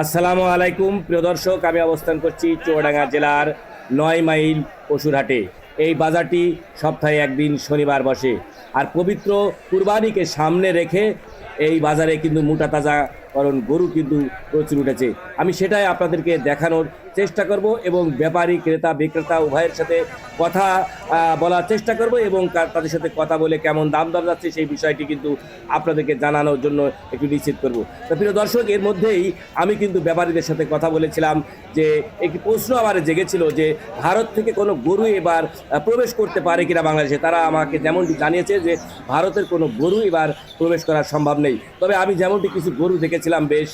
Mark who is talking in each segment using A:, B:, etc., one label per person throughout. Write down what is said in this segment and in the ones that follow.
A: আসসালামু আলাইকুম, প্রিয় দর্শক, আমি অবস্থান করছি চুয়াডাঙ্গা জেলার নয় মাইল পশুরহাটে। এই বাজারটি সপ্তাহে একদিন শনিবার বসে। আর পবিত্র কুরবানিকে সামনে রেখে এই বাজারে কিন্তু মোটা তাজা কারণ গরু কিন্তু প্রচুর উঠেছে। আমি সেটাই আপনাদেরকে দেখানোর চেষ্টা করব এবং ব্যাপারী ক্রেতা, বিক্রেতা উভয়ের সাথে কথা বলার চেষ্টা করব এবং তাদের সাথে কথা বলে কেমন দাম দর যাচ্ছে সেই বিষয়টি কিন্তু আপনাদেরকে জানানোর জন্য একটু নিশ্চিত করব। তো প্রিয় দর্শক, এর মধ্যেই আমি কিন্তু ব্যাপারীদের সাথে কথা বলেছিলাম যে একটি প্রশ্ন আমার জেগেছিল যে ভারত থেকে কোনো গরু এবার প্রবেশ করতে পারে কিনা বাংলাদেশে। তারা আমাকে যেমনটি জানিয়েছে যে ভারতের কোনো গরু এবার প্রবেশ করা সম্ভব নেই। তবে আমি যেমনটি কিছু গরু দেখেছিলাম, বেশ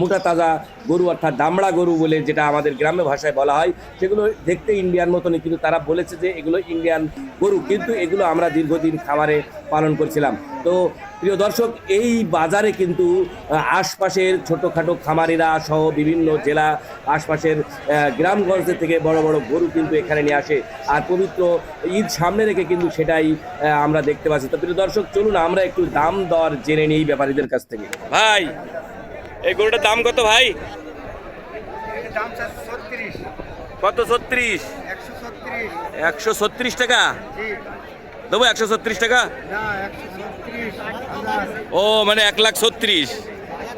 A: মোটা তাজা গরু অর্থাৎ দামড়া গরু বলে যেটা আমাদের গ্রাম্য ভাষায় বলা হয়, সেগুলো দেখতে ইন্ডিয়ান মতনই, কিন্তু তারা বলেছে যে এগুলো ইন্ডিয়ান গরু, কিন্তু এগুলো আমরা দীর্ঘদিন খামারে পালন করছিলাম। তো প্রিয় দর্শক, এই বাজারে কিন্তু আশপাশের ছোটোখাটো খামারিরা সহ বিভিন্ন জেলা আশপাশের গ্রামগঞ্জের থেকে বড় বড় গরু কিন্তু এখানে নিয়ে আসে। আর পবিত্র ঈদ সামনে রেখে কিন্তু সেটাই আমরা দেখতে পাচ্ছি। তো প্রিয় দর্শক, চলুন আমরা একটু দাম দর জেনে নিই ব্যাপারীদের কাছ থেকে। ভাই, এই গরুটার দাম কত ভাই?
B: দাম ছত্রিশ।
A: কত ছত্রিশ?
B: একশো ছত্রিশ।
A: টাকা? দেবো একশো ছত্রিশ টাকা? ও মানে এক লাখ ছত্রিশ।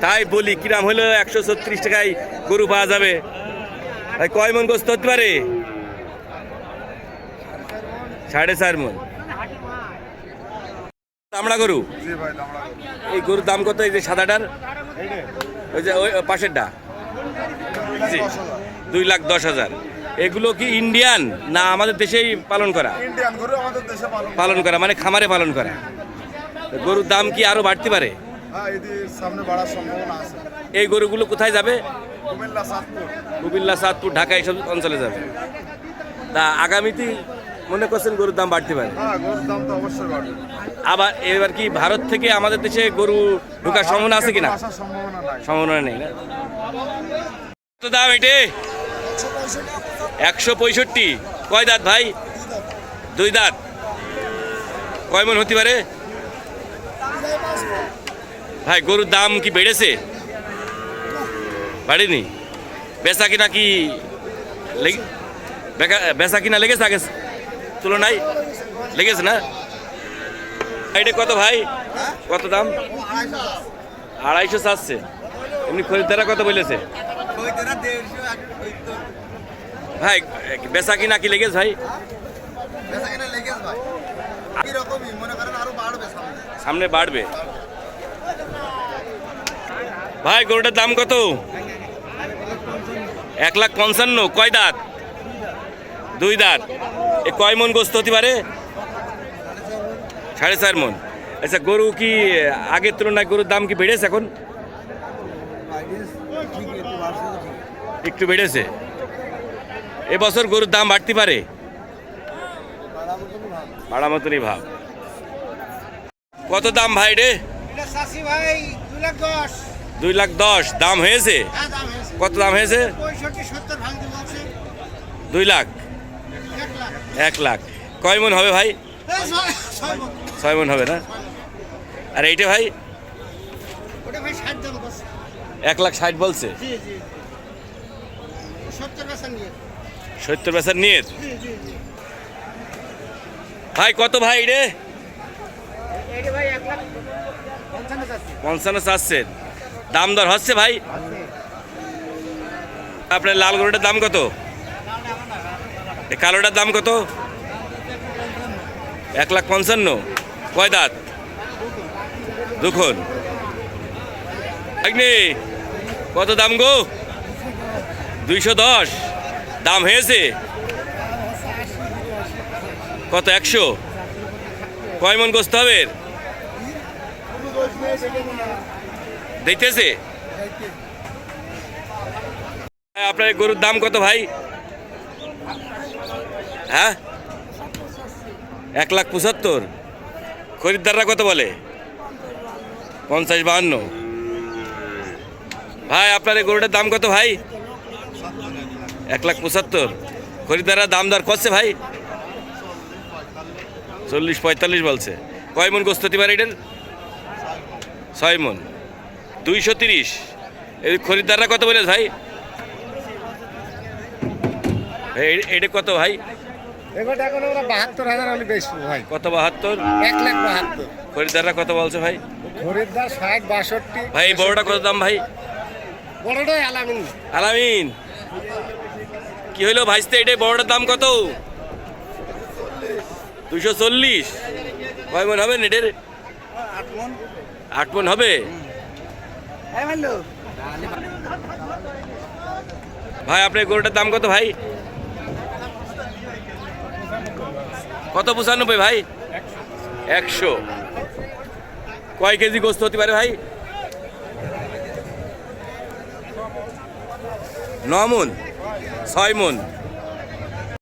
A: তাই বলি কিরাম হলো একশো ছত্রিশ টাকায় গরু পাওয়া যাবে? তাই কয় মন গোস্ত হতে পারে? সাড়ে চার মন। দামড়া গরু? এই গরুর দাম কত এই যে সাদাটার? ওই যে। ওই ওই পাশেরটা? জি। দুই লাখ দশ হাজার। এগুলো কি ইন্ডিয়ান না আমাদের দেশেই পালন করা?
B: ইন্ডিয়ান গরু আমাদের দেশে পালন
A: করা। মানে খামারে পালন করা। গরুর দাম কি আরও বাড়তে পারে?
B: হ্যাঁ সামনে বাড়ার সম্ভাবনা আছে।
A: এই গরুগুলো কোথায় যাবে?
B: কুমিল্লা সাতপুর।
A: ঢাকা এইসব অঞ্চলে যাবে। তা আগামীতে মনে করছেন গরুর দাম বাড়তে পারে?
B: হ্যাঁ
A: আবার এবার কি ভারত থেকে আমাদের দেশে গরু ঢোকার সম্ভাবনা আছে কিনা?
B: সম্ভাবনা
A: সম্ভাবনা নেই না? কত দাম এটে? একশো পঁয়ষট্টি। কয় দাঁত ভাই? দুই দাঁত। কয় মন হতে পারে? ভাই, গরুর দাম কি বেড়েছে? বাড়েনি। বেচা কিনা কি বেচা কিনা লেগেছে আগে তুলনায়? লেগেছে না? এটা কত ভাই? কত দাম? আড়াইশো চাচ্ছে। এমনি খরিদ্দারা কত বলেছে? ভাই, বেচা কিনা কি লেগেছে ভাই?
B: মনে সামনে
A: বাড়বে। ভাই, গরুটার দাম কত? এক লাখ পঞ্চান্ন, কয় দাঁত? দুই দাঁত। এ কয় মন গোস্ত হতে পারে? সাড়ে চার মন। আচ্ছা গরু কি আগের তুলনায় গরুর দাম কি বেড়েছে এখন? একটু বেড়েছে। এবছর গরুর দাম বাড়তে পারে? বাড়া মতনই ভাব। কত দাম ভাই রে?
B: দুই লাখ দশ।
A: দাম হয়েছে?
B: হ্যাঁ
A: কত দাম হয়েছে? দুই লাখ?
B: এক লাখ।
A: কয় মন হবে ভাই?
B: ছয়-
A: মন। হবে না? আর এইটা ভাই? এক লাখ ষাট বলছে?
B: সত্তর
A: বেচার নিয়ে।
B: জি জি জি।
A: ভাই কত ভাই রে?
B: পঞ্চান্ন চাচ্ছি।
A: চাচ্ছেন দাম দর হচ্ছে ভাই? আপনার লাল গরুটার দাম কত? এ কালোটার দাম কত? এক লাখ পঞ্চান্ন। কয় দাঁত? দুখন। কত দাম গো? দুইশো দশ। দাম হয়েছে? কত, একশো? কয় মন গোস্ত হবে? দেখতেছে আপনার গরুর দাম কত ভাই? হ্যাঁ? এক লাখ পঁচাত্তর। খরিদ্দাররা কত বলে? পঞ্চাশ বাহান্ন। ভাই, আপনার এই গরুটার দাম কত ভাই? এক লাখ পঁচাত্তর। খরিদ্দাররা দাম দর করছে ভাই। চল্লিশ পঁয়তাল্লিশ বলছে। কয় মন গোস্ত হতে পারে এটার? ছয় মন। দুইশো তিরিশ। এই খরিদ্দাররা কত বলে ভাই? এটা কত ভাই? কত বাহাত্তর?
B: এক লাখ বাহাত্তর।
A: খরিদ্দাররা কত বলছে ভাই?
B: খরিদ্দার ষাট বাষট্টি।
A: ভাই বড়টা কত দাম ভাই?
B: বড়টাই আলামিন।
A: আলামিন। কি হইল ভাইস্তে এটাই বড়টার দাম কত? দুশো চল্লিশ। কয় মন হবে নেটের? আট মন। হবে? ভাই, আপনার গরুটার দাম কত ভাই? কত পঁচানব্বই ভাই? একশো। কয় কেজি গোস্ত হতে পারে ভাই? ন মন। ছয় মন